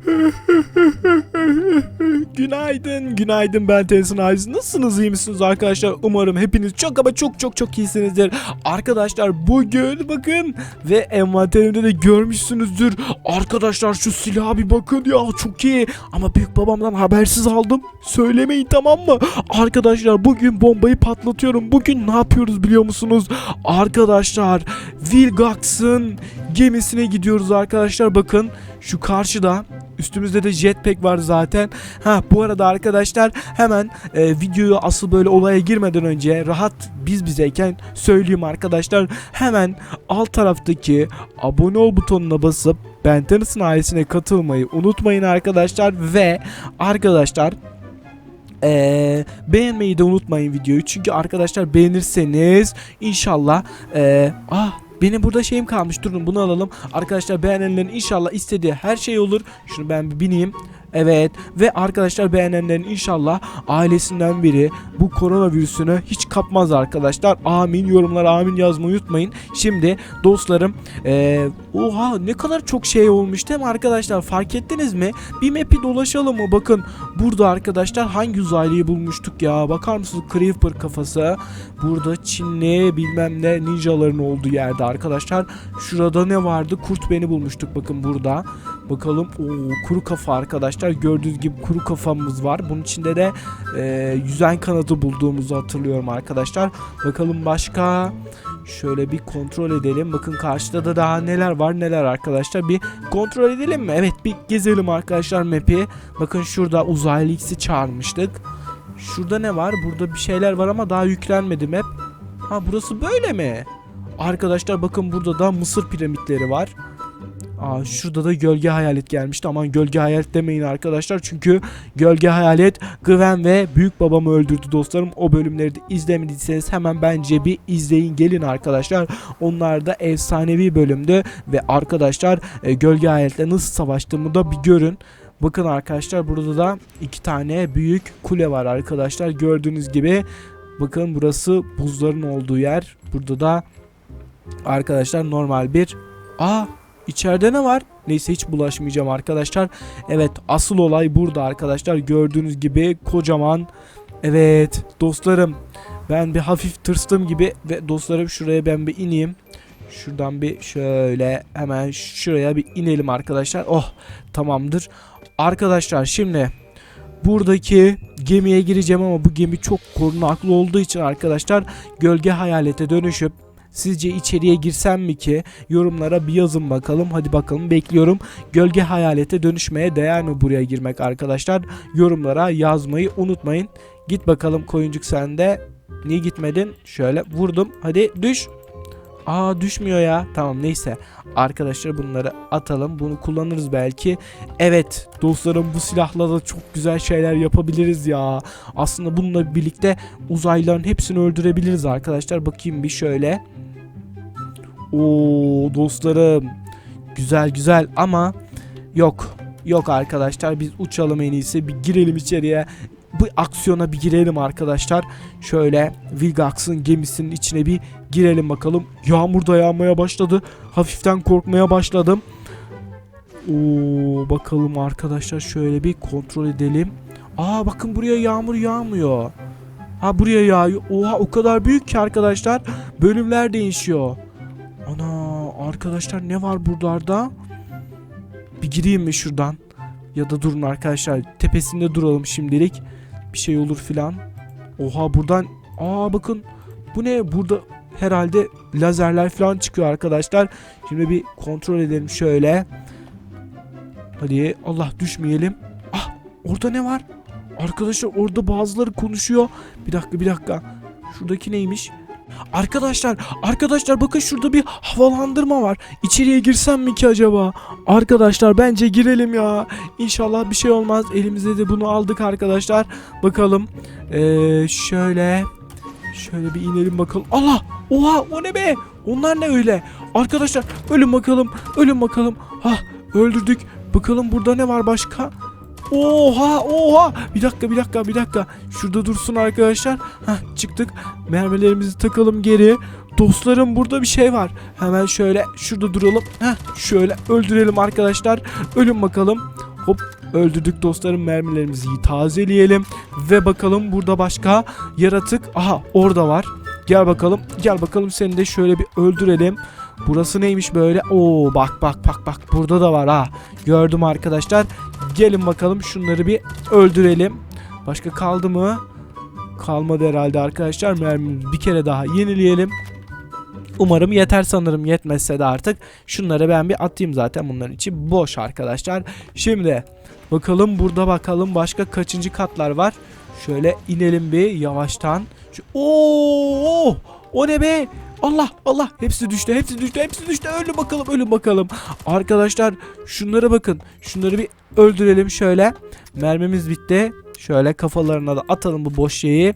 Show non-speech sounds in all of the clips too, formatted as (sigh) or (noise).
(laughs) günaydın, günaydın ben Tensin Aziz. Nasılsınız, iyi misiniz arkadaşlar? Umarım hepiniz çok ama çok çok çok iyisinizdir. Arkadaşlar bugün bakın ve envanterimde de görmüşsünüzdür. Arkadaşlar şu silaha bir bakın ya çok iyi. Ama büyük babamdan habersiz aldım. Söylemeyin tamam mı? Arkadaşlar bugün bombayı patlatıyorum. Bugün ne yapıyoruz biliyor musunuz? Arkadaşlar Vilgax'ın gemisine gidiyoruz arkadaşlar. Bakın şu karşıda Üstümüzde de jetpack var zaten. Ha bu arada arkadaşlar hemen e, videoyu asıl böyle olaya girmeden önce rahat biz bizeyken söyleyeyim arkadaşlar. Hemen alt taraftaki abone ol butonuna basıp Ben Tennyson ailesine katılmayı unutmayın arkadaşlar ve arkadaşlar eee, beğenmeyi de unutmayın videoyu çünkü arkadaşlar beğenirseniz inşallah eee, ah benim burada şeyim kalmış. Durun bunu alalım. Arkadaşlar beğenenlerin inşallah istediği her şey olur. Şunu ben bir bineyim Evet ve arkadaşlar beğenenlerin inşallah ailesinden biri bu koronavirüsünü hiç kapmaz arkadaşlar. Amin yorumlara amin yazmayı unutmayın. Şimdi dostlarım eee, oha ne kadar çok şey olmuş değil mi arkadaşlar fark ettiniz mi? Bir map'i dolaşalım mı? Bakın burada arkadaşlar hangi uzaylıyı bulmuştuk ya? Bakar mısınız Creeper kafası? Burada Çinli bilmem ne ninjaların olduğu yerde arkadaşlar. Şurada ne vardı? Kurt beni bulmuştuk bakın burada. Bakalım o kuru kafa arkadaşlar gördüğünüz gibi kuru kafamız var. Bunun içinde de e, yüzen kanadı bulduğumuzu hatırlıyorum arkadaşlar. Bakalım başka şöyle bir kontrol edelim. Bakın karşıda da daha neler var neler arkadaşlar. Bir kontrol edelim mi? Evet bir gezelim arkadaşlar map'i. Bakın şurada uzaylı X'i çağırmıştık. Şurada ne var? Burada bir şeyler var ama daha yüklenmedi map. Ha burası böyle mi? Arkadaşlar bakın burada da Mısır piramitleri var. Aa, şurada da gölge hayalet gelmişti. Aman gölge hayalet demeyin arkadaşlar. Çünkü gölge hayalet Gwen ve büyük babamı öldürdü dostlarım. O bölümleri de izlemediyseniz hemen bence bir izleyin gelin arkadaşlar. Onlar da efsanevi bölümdü. Ve arkadaşlar e, gölge hayaletle nasıl savaştığımı da bir görün. Bakın arkadaşlar burada da iki tane büyük kule var arkadaşlar. Gördüğünüz gibi bakın burası buzların olduğu yer. Burada da arkadaşlar normal bir... Aa İçeride ne var? Neyse hiç bulaşmayacağım arkadaşlar. Evet asıl olay burada arkadaşlar. Gördüğünüz gibi kocaman. Evet dostlarım. Ben bir hafif tırstım gibi ve dostlarım şuraya ben bir ineyim. Şuradan bir şöyle hemen şuraya bir inelim arkadaşlar. Oh tamamdır. Arkadaşlar şimdi buradaki gemiye gireceğim ama bu gemi çok korunaklı olduğu için arkadaşlar gölge hayalete dönüşüp Sizce içeriye girsem mi ki? Yorumlara bir yazın bakalım. Hadi bakalım bekliyorum. Gölge hayalete dönüşmeye değer mi buraya girmek arkadaşlar? Yorumlara yazmayı unutmayın. Git bakalım koyuncuk sende. Niye gitmedin? Şöyle vurdum. Hadi düş. Aa düşmüyor ya. Tamam neyse. Arkadaşlar bunları atalım. Bunu kullanırız belki. Evet dostlarım bu silahla da çok güzel şeyler yapabiliriz ya. Aslında bununla birlikte uzaylıların hepsini öldürebiliriz arkadaşlar. Bakayım bir şöyle. Oo dostlarım. Güzel güzel ama yok. Yok arkadaşlar biz uçalım en iyisi. Bir girelim içeriye. Bu aksiyona bir girelim arkadaşlar. Şöyle Vilgax'ın gemisinin içine bir girelim bakalım. Yağmur da yağmaya başladı. Hafiften korkmaya başladım. Oo bakalım arkadaşlar şöyle bir kontrol edelim. Aa bakın buraya yağmur yağmıyor. Ha buraya yağıyor. Oha o kadar büyük ki arkadaşlar. Bölümler değişiyor. Arkadaşlar ne var buralarda? Bir gireyim mi şuradan? Ya da durun arkadaşlar. Tepesinde duralım şimdilik. Bir şey olur filan. Oha buradan. Aa bakın. Bu ne? Burada herhalde lazerler falan çıkıyor arkadaşlar. Şimdi bir kontrol edelim şöyle. Hadi Allah düşmeyelim. Ah orada ne var? Arkadaşlar orada bazıları konuşuyor. Bir dakika bir dakika. Şuradaki neymiş? Arkadaşlar, arkadaşlar bakın şurada bir havalandırma var. İçeriye girsem mi ki acaba? Arkadaşlar bence girelim ya. İnşallah bir şey olmaz. Elimize de bunu aldık arkadaşlar. Bakalım. Ee, şöyle. Şöyle bir inelim bakalım. Allah! Oha! O ne be? Onlar ne öyle? Arkadaşlar ölün bakalım. Ölün bakalım. Hah öldürdük. Bakalım burada ne var başka? Oha oha bir dakika bir dakika bir dakika şurada dursun arkadaşlar Hah çıktık mermilerimizi takalım geri dostlarım burada bir şey var hemen şöyle şurada duralım Heh şöyle öldürelim arkadaşlar ölün bakalım Hop öldürdük dostlarım mermilerimizi tazeleyelim. Ve bakalım burada başka yaratık. Aha orada var. Gel bakalım. Gel bakalım seni de şöyle bir öldürelim. Burası neymiş böyle? Oo bak bak bak bak burada da var ha. Gördüm arkadaşlar. Gelin bakalım şunları bir öldürelim. Başka kaldı mı? Kalmadı herhalde arkadaşlar. Mermimizi bir kere daha yenileyelim. Umarım yeter sanırım yetmezse de artık şunları ben bir atayım zaten bunların içi boş arkadaşlar. Şimdi bakalım burada bakalım başka kaçıncı katlar var. Şöyle inelim bir yavaştan. Şu, Oo! O ne be? Allah Allah hepsi düştü hepsi düştü hepsi düştü ölün bakalım ölün bakalım. Arkadaşlar şunlara bakın şunları bir öldürelim şöyle. Mermimiz bitti. Şöyle kafalarına da atalım bu boş şeyi.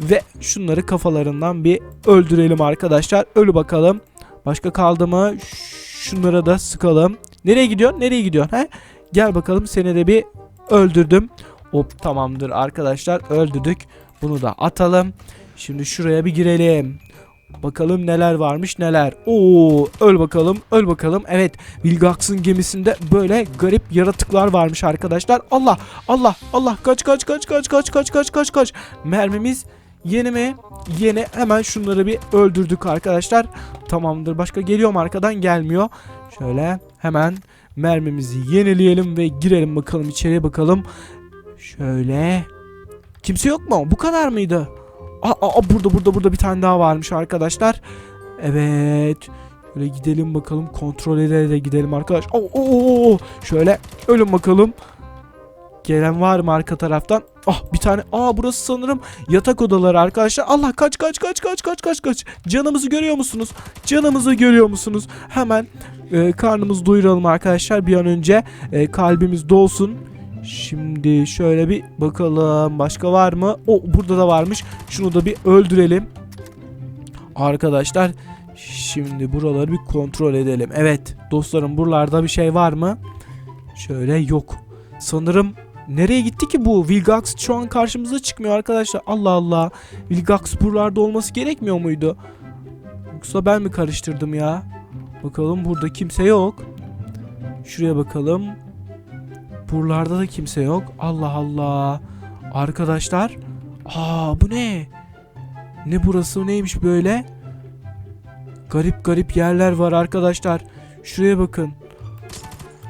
Ve şunları kafalarından bir öldürelim arkadaşlar. Ölü bakalım. Başka kaldı mı? Şunlara da sıkalım. Nereye gidiyorsun? Nereye gidiyorsun? He? Gel bakalım seni de bir öldürdüm. Hop tamamdır arkadaşlar öldürdük. Bunu da atalım. Şimdi şuraya bir girelim. Bakalım neler varmış neler. Oo öl bakalım öl bakalım. Evet Vilgax'ın gemisinde böyle garip yaratıklar varmış arkadaşlar. Allah Allah Allah kaç kaç kaç kaç kaç kaç kaç kaç kaç. Mermimiz yeni mi? Yeni hemen şunları bir öldürdük arkadaşlar. Tamamdır başka geliyor mu arkadan gelmiyor. Şöyle hemen mermimizi yenileyelim ve girelim bakalım içeriye bakalım. Şöyle. Kimse yok mu? Bu kadar mıydı? Aa, aa, burada burada burada bir tane daha varmış arkadaşlar. Evet. Şöyle gidelim bakalım. Kontrol ederek gidelim arkadaş. Oo, oo, oo. Şöyle ölün bakalım. Gelen var mı arka taraftan? Ah bir tane. Aa burası sanırım yatak odaları arkadaşlar. Allah kaç kaç kaç kaç kaç kaç kaç. Canımızı görüyor musunuz? Canımızı görüyor musunuz? Hemen e, karnımızı doyuralım arkadaşlar bir an önce. E, kalbimiz dolsun. Şimdi şöyle bir bakalım başka var mı? O burada da varmış. Şunu da bir öldürelim. Arkadaşlar şimdi buraları bir kontrol edelim. Evet dostlarım buralarda bir şey var mı? Şöyle yok. Sanırım nereye gitti ki bu? Vilgax şu an karşımıza çıkmıyor arkadaşlar. Allah Allah. Vilgax buralarda olması gerekmiyor muydu? Yoksa ben mi karıştırdım ya? Bakalım burada kimse yok. Şuraya bakalım. Buralarda da kimse yok. Allah Allah. Arkadaşlar. Aa bu ne? Ne burası neymiş böyle? Garip garip yerler var arkadaşlar. Şuraya bakın.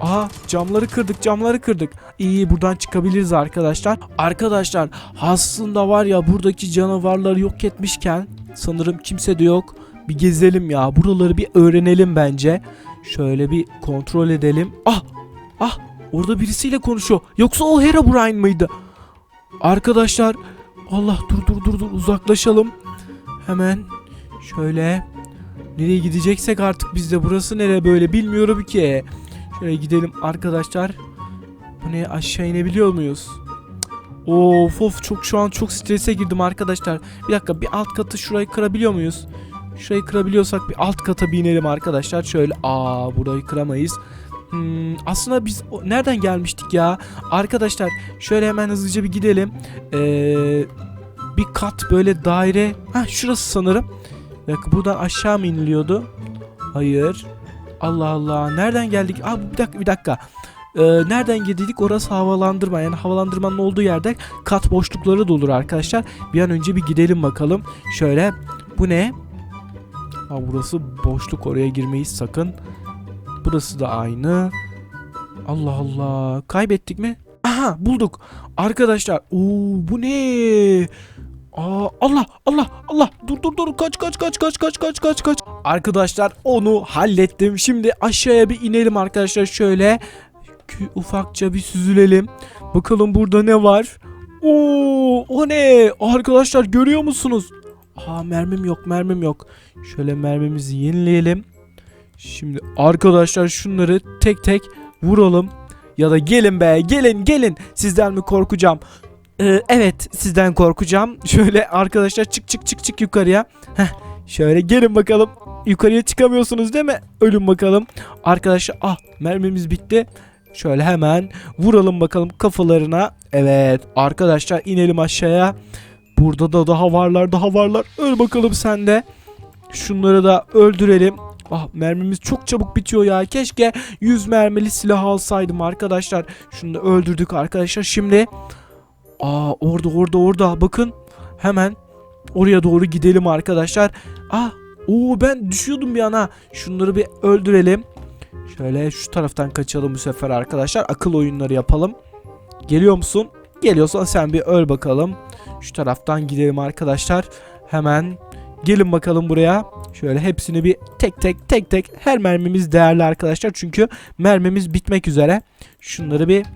Aa camları kırdık camları kırdık. İyi buradan çıkabiliriz arkadaşlar. Arkadaşlar aslında var ya buradaki canavarları yok etmişken sanırım kimse de yok. Bir gezelim ya buraları bir öğrenelim bence. Şöyle bir kontrol edelim. Ah ah orada birisiyle konuşuyor. Yoksa o Herobrine mıydı? Arkadaşlar Allah dur dur dur dur uzaklaşalım. Hemen şöyle nereye gideceksek artık biz de burası nere böyle bilmiyorum ki. Şöyle gidelim arkadaşlar. Bu ne aşağı inebiliyor muyuz? Of of çok şu an çok strese girdim arkadaşlar. Bir dakika bir alt katı şurayı kırabiliyor muyuz? Şurayı kırabiliyorsak bir alt kata bir inelim arkadaşlar. Şöyle aa burayı kıramayız. Hmm, aslında biz nereden gelmiştik ya? Arkadaşlar şöyle hemen hızlıca bir gidelim. Ee, bir kat böyle daire. Ha şurası sanırım. Dakika buradan aşağı mı iniliyordu? Hayır. Allah Allah. Nereden geldik? Aa bir dakika bir dakika. Ee, nereden girdiydik? Orası havalandırma. Yani havalandırmanın olduğu yerde kat boşlukları da olur arkadaşlar. Bir an önce bir gidelim bakalım. Şöyle. Bu ne? Ha burası boşluk. Oraya girmeyiz sakın. Burası da aynı. Allah Allah. Kaybettik mi? Aha bulduk. Arkadaşlar. Oo bu ne? Aa, Allah Allah Allah dur dur dur kaç kaç kaç kaç kaç kaç kaç kaç Arkadaşlar onu hallettim şimdi aşağıya bir inelim arkadaşlar şöyle ufakça bir süzülelim bakalım burada ne var Oo o ne arkadaşlar görüyor musunuz Aa mermim yok mermim yok şöyle mermimizi yenileyelim Şimdi arkadaşlar şunları tek tek vuralım ya da gelin be gelin gelin sizden mi korkacağım ee, evet sizden korkacağım. (laughs) Şöyle arkadaşlar çık çık çık çık yukarıya. Heh, şöyle gelin bakalım. Yukarıya çıkamıyorsunuz değil mi? Ölün bakalım. Arkadaşlar ah mermimiz bitti. Şöyle hemen vuralım bakalım kafalarına. Evet arkadaşlar inelim aşağıya. Burada da daha varlar daha varlar. Öl bakalım sen de. Şunları da öldürelim. Ah mermimiz çok çabuk bitiyor ya. Keşke 100 mermili silah alsaydım arkadaşlar. Şunu da öldürdük arkadaşlar. Şimdi Aa orada orada orada bakın. Hemen oraya doğru gidelim arkadaşlar. Ah Oo ben düşüyordum bir ana. Şunları bir öldürelim. Şöyle şu taraftan kaçalım bu sefer arkadaşlar. Akıl oyunları yapalım. Geliyor musun? Geliyorsan sen bir öl bakalım. Şu taraftan gidelim arkadaşlar. Hemen gelin bakalım buraya. Şöyle hepsini bir tek tek tek tek her mermimiz değerli arkadaşlar. Çünkü mermimiz bitmek üzere. Şunları bir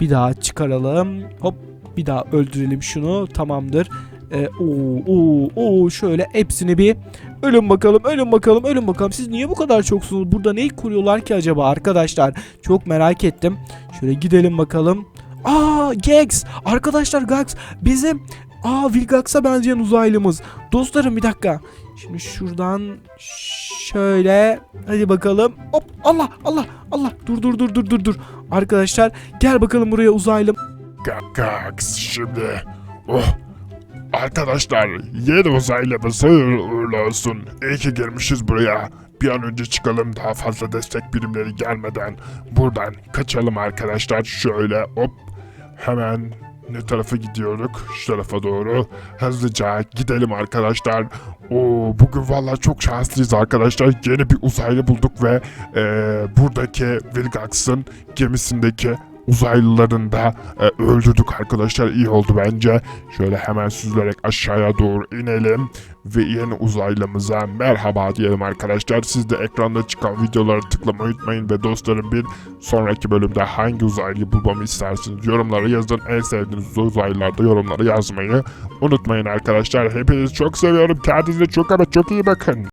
bir daha çıkaralım. Hop bir daha öldürelim şunu. Tamamdır. Ee, oo, oo, oo, şöyle hepsini bir ölün bakalım, ölün bakalım, ölün bakalım. Siz niye bu kadar çoksunuz? Burada neyi kuruyorlar ki acaba arkadaşlar? Çok merak ettim. Şöyle gidelim bakalım. Aa Gex! Arkadaşlar Gax bizim Aa Vilgax'a benzeyen uzaylımız. Dostlarım bir dakika. Şimdi şuradan şöyle hadi bakalım. Hop Allah Allah Allah dur dur dur dur dur dur. Arkadaşlar gel bakalım buraya uzaylım. Gax şimdi. Oh. Arkadaşlar yeni uzaylımız uğurlu olsun. İyi ki girmişiz buraya. Bir an önce çıkalım daha fazla destek birimleri gelmeden. Buradan kaçalım arkadaşlar. Şöyle hop. Hemen ne tarafa gidiyorduk? Şu tarafa doğru. Hızlıca gidelim arkadaşlar. Oo, bugün valla çok şanslıyız arkadaşlar. Yeni bir uzaylı bulduk ve eee, buradaki Vilgax'ın gemisindeki uzaylıların da e, öldürdük arkadaşlar. İyi oldu bence. Şöyle hemen süzülerek aşağıya doğru inelim ve yeni uzaylımıza merhaba diyelim arkadaşlar. Siz de ekranda çıkan videoları tıklamayı unutmayın ve dostlarım bir sonraki bölümde hangi uzaylıyı bulmamı istersiniz yorumlara yazın. En sevdiğiniz uzaylılarda yorumlara yazmayı unutmayın arkadaşlar. Hepinizi çok seviyorum. Kendinize çok ama çok iyi bakın.